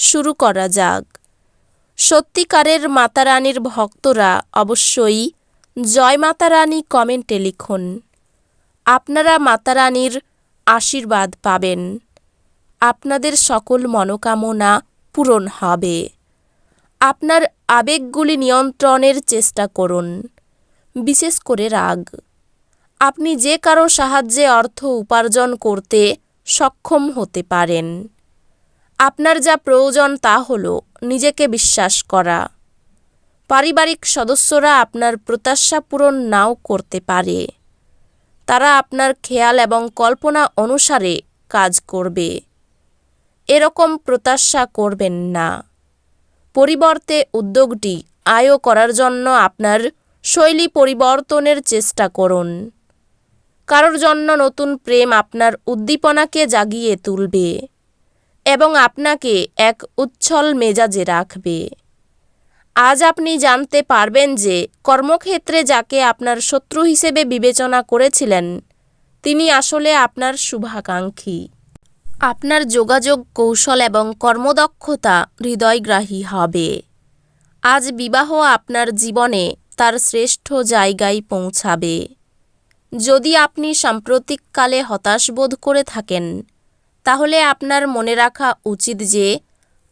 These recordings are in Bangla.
শুরু করা যাক। সত্যিকারের মাতারানীর ভক্তরা অবশ্যই জয় মাতারানী কমেন্টে লিখুন। আপনারা মাতারানীর আশীর্বাদ পাবেন। আপনাদের সকল মনোকামনা পূরণ হবে। আপনার আবেগগুলি নিয়ন্ত্রণের চেষ্টা করুন। বিশেষ করে রাগ। আপনি যে কারও সাহায্যে অর্থ উপার্জন করতে সক্ষম হতে পারেন। আপনার যা প্রয়োজন তা হল নিজেকে বিশ্বাস করা। পারিবারিক সদস্যরা আপনার প্রত্যাশা পূরণ নাও করতে পারে। তারা আপনার খেয়াল এবং কল্পনা অনুসারে কাজ করবে। এরকম প্রত্যাশা করবেন না। পরিবর্তে উদ্যোগটি আয় করার জন্য আপনার শৈলী পরিবর্তনের চেষ্টা করুন। কারোর জন্য নতুন প্রেম আপনার উদ্দীপনাকে জাগিয়ে তুলবে। এবং আপনাকে এক উচ্ছল মেজাজে রাখবে। আজ আপনি জানতে পারবেন যে কর্মক্ষেত্রে যাকে আপনার শত্রু হিসেবে বিবেচনা করেছিলেন, তিনি আসলে আপনার শুভাকাঙ্ক্ষী। আপনার যোগাযোগ কৌশল এবং কর্মদক্ষতা হৃদয়গ্রাহী হবে। আজ বিবাহ আপনার জীবনে তার শ্রেষ্ঠ জায়গায় পৌঁছাবে। যদি আপনি সাম্প্রতিককালে হতাশ বোধ করে থাকেন তাহলে আপনার মনে রাখা উচিত যে,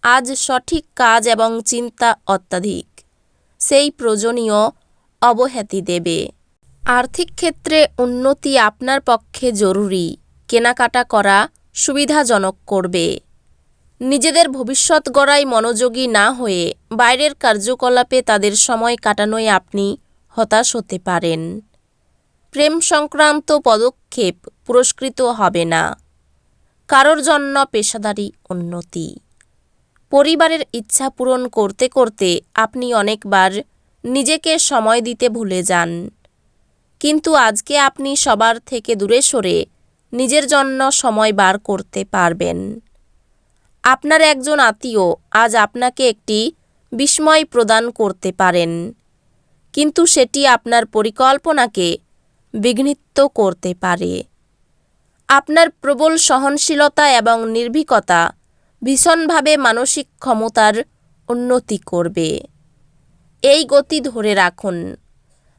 আজ সঠিক কাজ এবং চিন্তা অত্যাধিক। সেই প্রয়োজনীয় অবহেতি দেবে। আর্থিক ক্ষেত্রে উন্নতি আপনার পক্ষে জরুরি। কেনাকাটা করা সুবিধাজনক করবে। নিজেদের ভবিষ্যৎ গড়ায় মনোযোগী না হয়ে বাইরের কার্যকলাপে তাদের সময় কাটানোয় আপনি হতাশ হতে পারেন। প্রেম সংক্রান্ত পদক্ষেপ পুরস্কৃত হবে না। কারোর জন্য পেশাদারি উন্নতি। পরিবারের ইচ্ছা পূরণ করতে করতে আপনি অনেকবার নিজেকে সময় দিতে ভুলে যান। কিন্তু আজকে আপনি সবার থেকে দূরে সরে নিজের জন্য সময় বার করতে পারবেন। আপনার একজন আত্মীয় আজ আপনাকে একটি বিস্ময় প্রদান করতে পারেন, কিন্তু সেটি আপনার পরিকল্পনাকে বিঘ্নিত করতে পারে। আপনার প্রবল সহনশীলতা এবং নির্ভীকতা ভীষণভাবে মানসিক ক্ষমতার উন্নতি করবে। এই গতি ধরে রাখুন,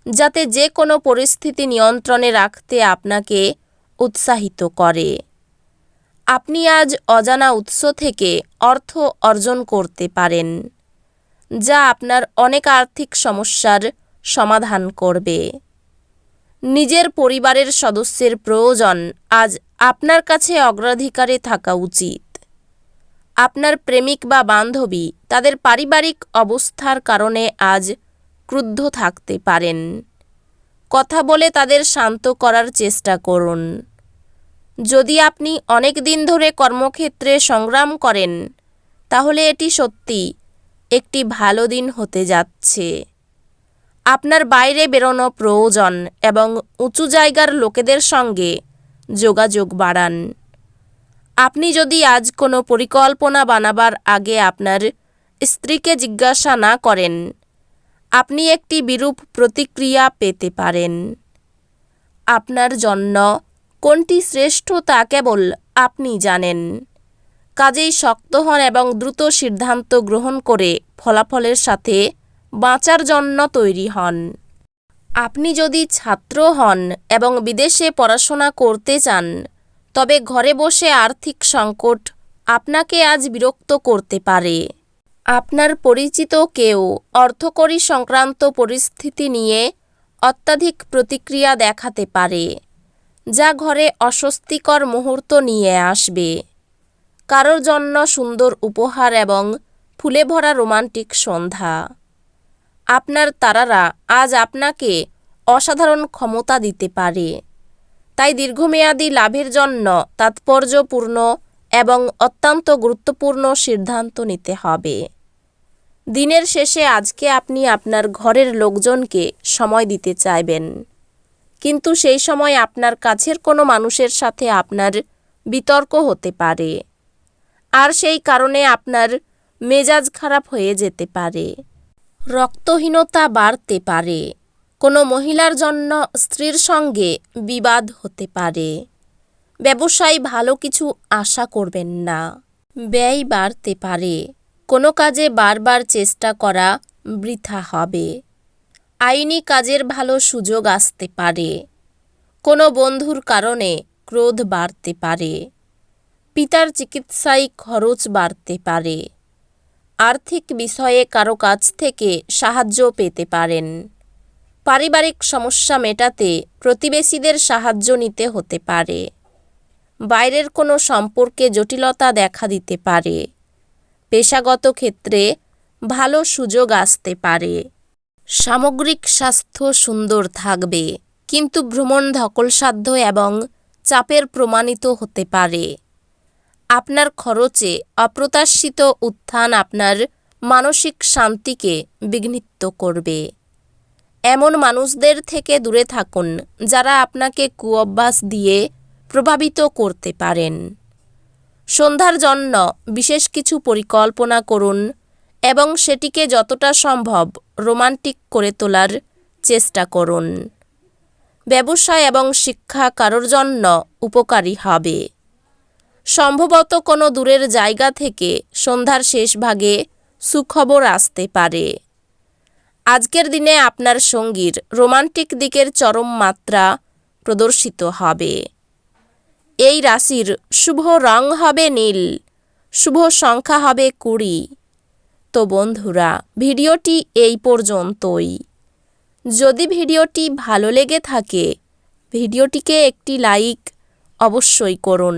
যাতে যে কোনো পরিস্থিতি নিয়ন্ত্রণে রাখতে আপনাকে উৎসাহিত করে। আপনি আজ অজানা উৎস থেকে অর্থ অর্জন করতে পারেন, যা আপনার অনেক আর্থিক সমস্যার সমাধান করবে। নিজের পরিবারের সদস্যের প্রয়োজন আজ আপনার কাছে অগ্রাধিকারে থাকা উচিত। আপনার প্রেমিক বা বান্ধবী তাদের পারিবারিক অবস্থার কারণে আজ ক্রুদ্ধ থাকতে পারেন। কথা বলে তাদের শান্ত করার চেষ্টা করুন। যদি আপনি অনেক দিন ধরে কর্মক্ষেত্রে সংগ্রাম করেন, তাহলে এটি সত্যি একটি ভালো দিন হতে যাচ্ছে। আপনার বাইরে বেরোনো প্রয়োজন এবং উঁচু জায়গার লোকেদের সঙ্গে যোগাযোগ বাড়ান। আপনি যদি আজ কোনো পরিকল্পনা বানাবার আগে আপনার স্ত্রীকে জিজ্ঞাসা না করেন, আপনি একটি বিরূপ প্রতিক্রিয়া পেতে পারেন। আপনার জন্য কোনটি শ্রেষ্ঠ তা কেবল আপনি জানেন। কাজেই শক্ত হন এবং দ্রুত সিদ্ধান্ত গ্রহণ করে ফলাফলের সাথে বাঁচার জন্য তৈরি হন। আপনি যদি ছাত্র হন এবং বিদেশে পড়াশোনা করতে চান, তবে ঘরে বসে আর্থিক সংকট আপনাকে আজ বিরক্ত করতে পারে। আপনার পরিচিত কেউ অর্থকরী সংক্রান্ত পরিস্থিতি নিয়ে অত্যাধিক প্রতিক্রিয়া দেখাতে পারে, যা ঘরে অস্বস্তিকর মুহূর্ত নিয়ে আসবে। কারোর জন্য সুন্দর উপহার এবং ফুলে ভরা রোমান্টিক সন্ধ্যা। আপনার তারারা আজ আপনাকে অসাধারণ ক্ষমতা দিতে পারে। তাই দীর্ঘমেয়াদী লাভের জন্য তাৎপর্যপূর্ণ এবং অত্যন্ত গুরুত্বপূর্ণ সিদ্ধান্ত নিতে হবে। দিনের শেষে আজকে আপনি আপনার ঘরের লোকজনকে সময় দিতে চাইবেন। কিন্তু সেই সময় আপনার কাছের কোনো মানুষের সাথে আপনার বিতর্ক হতে পারে। আর সেই কারণে আপনার মেজাজ খারাপ হয়ে যেতে পারে। রক্তহীনতা বাড়তে পারে। কোনো মহিলার জন্য স্ত্রীর সঙ্গে বিবাদ হতে পারে। ব্যবসায় ভালো কিছু আশা করবেন না। ব্যয় বাড়তে পারে। কোনো কাজে বারবার চেষ্টা করা বৃথা হবে। আইনি কাজের ভালো সুযোগ আসতে পারে। কোনো বন্ধুর কারণে ক্রোধ বাড়তে পারে। পিতার চিকিৎসায় খরচ বাড়তে পারে। আর্থিক বিষয়ে কারও কাছ থেকে সাহায্য পেতে পারেন। পারিবারিক সমস্যা মেটাতে প্রতিবেশীদের সাহায্য নিতে হতে পারে। বাইরের কোনো সম্পর্কে জটিলতা দেখা দিতে পারে। পেশাগত ক্ষেত্রে ভালো সুযোগ আসতে পারে। সামগ্রিক স্বাস্থ্য সুন্দর থাকবে, কিন্তু ভ্রমণ ধকলসাধ্য এবং চাপের প্রমাণিত হতে পারে। আপনার খরচে অপ্রত্যাশিত উত্থান আপনার মানসিক শান্তিকে বিঘ্নিত করবে। এমন মানুষদের থেকে দূরে থাকুন যারা আপনাকে কুঅভ্যাস দিয়ে প্রভাবিত করতে পারেন। সন্ধ্যার জন্য বিশেষ কিছু পরিকল্পনা করুন এবং সেটিকে যতটা সম্ভব রোমান্টিক করে তোলার চেষ্টা করুন। ব্যবসা এবং শিক্ষা কারোর জন্য উপকারী হবে। সম্ভবত কোনো দূরের জায়গা থেকে সন্ধ্যার শেষ ভাগে সুখবর আসতে পারে। আজকের দিনে আপনার সঙ্গীর রোমান্টিক দিকের চরম মাত্রা প্রদর্শিত হবে। এই রাশির শুভ রং হবে নীল, শুভ সংখ্যা হবে কুড়ি। তো বন্ধুরা, ভিডিওটি এই পর্যন্তই। যদি ভিডিওটি ভালো লেগে থাকে, ভিডিওটিকে একটি লাইক অবশ্যই করুন।